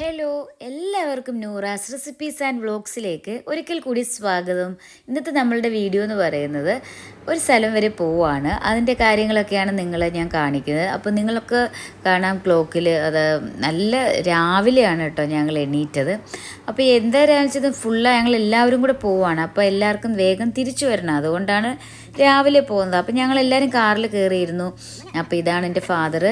Hello എല്ലാവർക്കും Noora's recipes and വ്ളോഗ്സിലേക്ക് ഒരിക്കൽ കൂടി സ്വാഗതം. ഇന്നത്തെ നമ്മളുടെ വീഡിയോ എന്ന് പറയുന്നത് ഒരു സ്ഥലം വരെ പോവാണ്. അതിന്റെ കാര്യങ്ങളൊക്കെയാണ് നിങ്ങളെ ഞാൻ കാണിക്കുന്നത്. അപ്പോൾ നിങ്ങൾക്ക് കാണാം ക്ലോക്കിൽ അത് നല്ല രാവിലെയാണ് കേട്ടോ ഞങ്ങൾ എണീറ്റത്. അപ്പോൾ എന്തായാലും വെച്ചത് ഫുള്ളാണ് ഞങ്ങൾ എല്ലാവരും കൂടെ പോവാണ്. അപ്പോൾ എല്ലാവർക്കും വേഗം തിരിച്ചു വരണം. അതുകൊണ്ടാണ് രാവിലെ പോകുന്നത്. അപ്പോൾ ഞങ്ങൾ എല്ലാവരും കാറിൽ കയറിയിരുന്നു. അപ്പോൾ ഇതാണ് എന്റെ ഫാദർ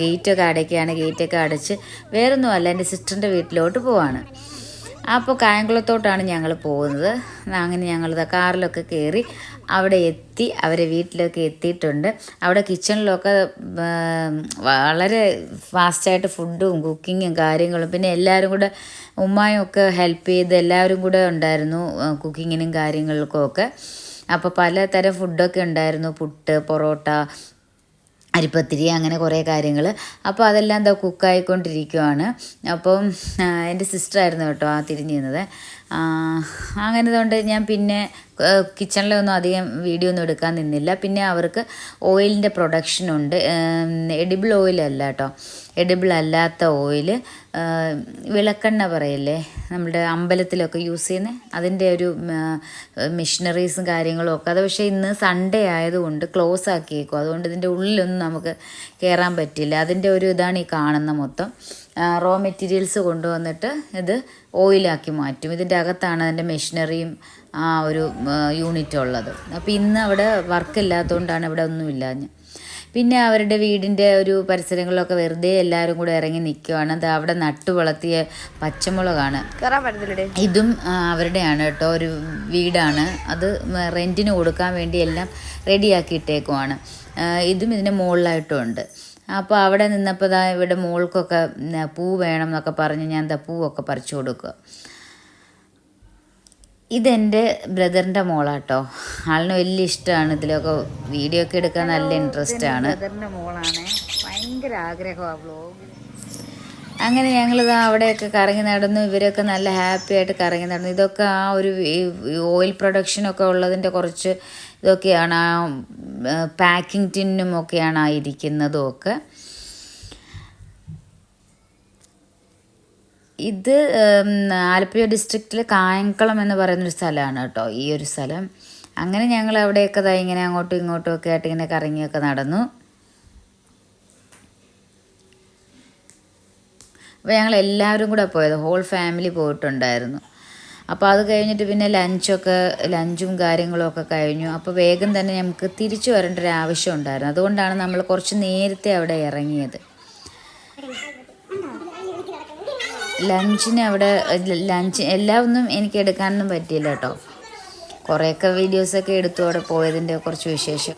ഗേറ്റൊക്കെ അടയ്ക്കുകയാണ്. ഗേറ്റൊക്കെ അടച്ച് വേറൊന്നും അല്ല എന്റെ സിസ്റ്ററിന്റെ വീട്ടിലോട്ട് പോവാണ്. അപ്പോൾ കായംകുളത്തോട്ടാണ് ഞങ്ങൾ പോകുന്നത്. അങ്ങനെ ഞങ്ങൾ കാറിലൊക്കെ കയറി അവിടെ എത്തി അവരെ വീട്ടിലൊക്കെ എത്തിയിട്ടുണ്ട്. അവിടെ കിച്ചണിലൊക്കെ വളരെ ഫാസ്റ്റായിട്ട് ഫുഡും കുക്കിങ്ങും കാര്യങ്ങളും പിന്നെ എല്ലാവരും കൂടെ ഉമ്മായും ഒക്കെ ഹെൽപ്പ് ചെയ്ത് എല്ലാവരും കൂടെ ഉണ്ടായിരുന്നു കുക്കിങ്ങിനും കാര്യങ്ങൾക്കും ഒക്കെ. അപ്പോൾ പലതരം ഫുഡൊക്കെ ഉണ്ടായിരുന്നു പുട്ട് പൊറോട്ട അരിപ്പത്തിരി അങ്ങനെ കുറേ കാര്യങ്ങൾ അപ്പോൾ അതെല്ലാം എന്താ കുക്കായിക്കൊണ്ടിരിക്കുവാണ്. അപ്പം എന്റെ സിസ്റ്ററായിരുന്നു കേട്ടോ ആ തിരിഞ്ഞു നിന്നത് അങ്ങനെ കൊണ്ട് ഞാൻ പിന്നെ കിച്ചണിലൊന്നും അധികം വീഡിയോ ഒന്നും എടുക്കാൻ നിന്നില്ല. പിന്നെ അവർക്ക് ഓയിലിന്റെ പ്രൊഡക്ഷൻ ഉണ്ട്. എഡിബിൾ ഓയിലല്ല കേട്ടോ. എഡിബിൾ അല്ലാത്ത ഓയിൽ വിളക്കെണ്ണ പറയല്ലേ? നമ്മുടെ അമ്പലത്തിലൊക്കെ യൂസ് ചെയ്യുന്ന. അതിന്റെ ഒരു മെഷീനറീസും കാര്യങ്ങളും ഒക്കെ. അത് പക്ഷേ ഇന്ന് സൺഡേ ആയതുകൊണ്ട് ക്ലോസ് ആക്കിയേക്കും. അതുകൊണ്ട് ഇതിന്റെ ഉള്ളിലൊന്നും നമുക്ക് കയറാൻ പറ്റില്ല. അതിന്റെ ഒരു ഇതാണ് ഈ കാണുന്ന മൊത്തം. റോ മെറ്റീരിയൽസ് കൊണ്ടുവന്നിട്ട് ഇത് ഓയിലാക്കി മാറ്റും. ഇതിന്റെ അകത്താണ് അതിന്റെ മെഷീനറിയും ആ ഒരു യൂണിറ്റ് ഉള്ളത്. അപ്പോൾ ഇന്ന് അവിടെ വർക്ക് ഇല്ലാത്തതുകൊണ്ടാണ് ഇവിടെ ഒന്നുമില്ലാഞ്ഞ് പിന്നെ അവരുടെ വീടിന്റെ ഒരു പരിസരങ്ങളിലൊക്കെ വെറുതെ എല്ലാവരും കൂടെ ഇറങ്ങി നിൽക്കുവാണ് അത് അവിടെ നട്ടു വളർത്തിയ പച്ചമുളകാണ്. ഇതും അവരുടെയാണ് കേട്ടോ ഒരു വീടാണ്. അത് റെന്റിന് കൊടുക്കാൻ വേണ്ടി എല്ലാം റെഡിയാക്കിയിട്ടേക്കുവാണ്. ഇതും ഇതിന്റെ മുകളിലായിട്ടും ഉണ്ട്. അപ്പോൾ അവിടെ നിന്നപ്പോൾ ദാ ഇവിടെ മോൾക്കൊക്കെ പൂ വേണം എന്നൊക്കെ പറഞ്ഞ് ഞാൻ എന്താ പൂവൊക്കെ പറിച്ചു കൊടുക്കുക. ഇതെന്റെ ബ്രദറിന്റെ മോളാട്ടോ. ആളിന് വലിയ ഇഷ്ടമാണ് ഇതിലൊക്കെ വീഡിയോ ഒക്കെ എടുക്കാൻ നല്ല ഇൻട്രസ്റ്റ് ആണ്. ഭയങ്കര ആഗ്രഹമാണ് ബ്ലോഗ് അങ്ങനെ ഞങ്ങളിത് അവിടെയൊക്കെ കറങ്ങി നടന്നു. ഇവരൊക്കെ നല്ല ഹാപ്പി ആയിട്ട് കറങ്ങി നടന്നു. ഇതൊക്കെ ആ ഒരു ഓയിൽ പ്രൊഡക്ഷനൊക്കെ ഉള്ളതിന്റെ കുറച്ച് ഇതൊക്കെയാണ്. ആ പാക്കിംഗ് ടിന്നും ഒക്കെയാണ് ആ ഇരിക്കുന്നതും ഒക്കെ. ഇത് ആലപ്പുഴ ഡിസ്ട്രിക്റ്റിൽ കായംകുളം എന്ന് പറയുന്നൊരു സ്ഥലമാണ് കേട്ടോ ഈ ഒരു സ്ഥലം. അങ്ങനെ ഞങ്ങൾ അവിടെയൊക്കെ ഇങ്ങനെ അങ്ങോട്ടും ഇങ്ങോട്ടും ഒക്കെ ആയിട്ട് ഇങ്ങനെ കറങ്ങിയൊക്കെ നടന്നു. അപ്പോൾ ഞങ്ങൾ എല്ലാവരും കൂടെ പോയത് ഹോൾ ഫാമിലി പോയിട്ടുണ്ടായിരുന്നു. അപ്പോൾ അത് കഴിഞ്ഞിട്ട് പിന്നെ ലഞ്ചൊക്കെ ലഞ്ചും കാര്യങ്ങളും ഒക്കെ കഴിഞ്ഞു. അപ്പോൾ വേഗം തന്നെ നമുക്ക് തിരിച്ചു വരേണ്ട ഒരു ആവശ്യം ഉണ്ടായിരുന്നു. അതുകൊണ്ടാണ് നമ്മൾ കുറച്ച് നേരത്തെ അവിടെ ഇറങ്ങിയത്. ലഞ്ചിന് അവിടെ ലഞ്ച് എല്ലാം ഒന്നും എനിക്ക് എടുക്കാനൊന്നും പറ്റിയില്ല കേട്ടോ. കുറേയൊക്കെ വീഡിയോസൊക്കെ എടുത്തു അവിടെ പോയതിന്റെ കുറച്ച് വിശേഷം.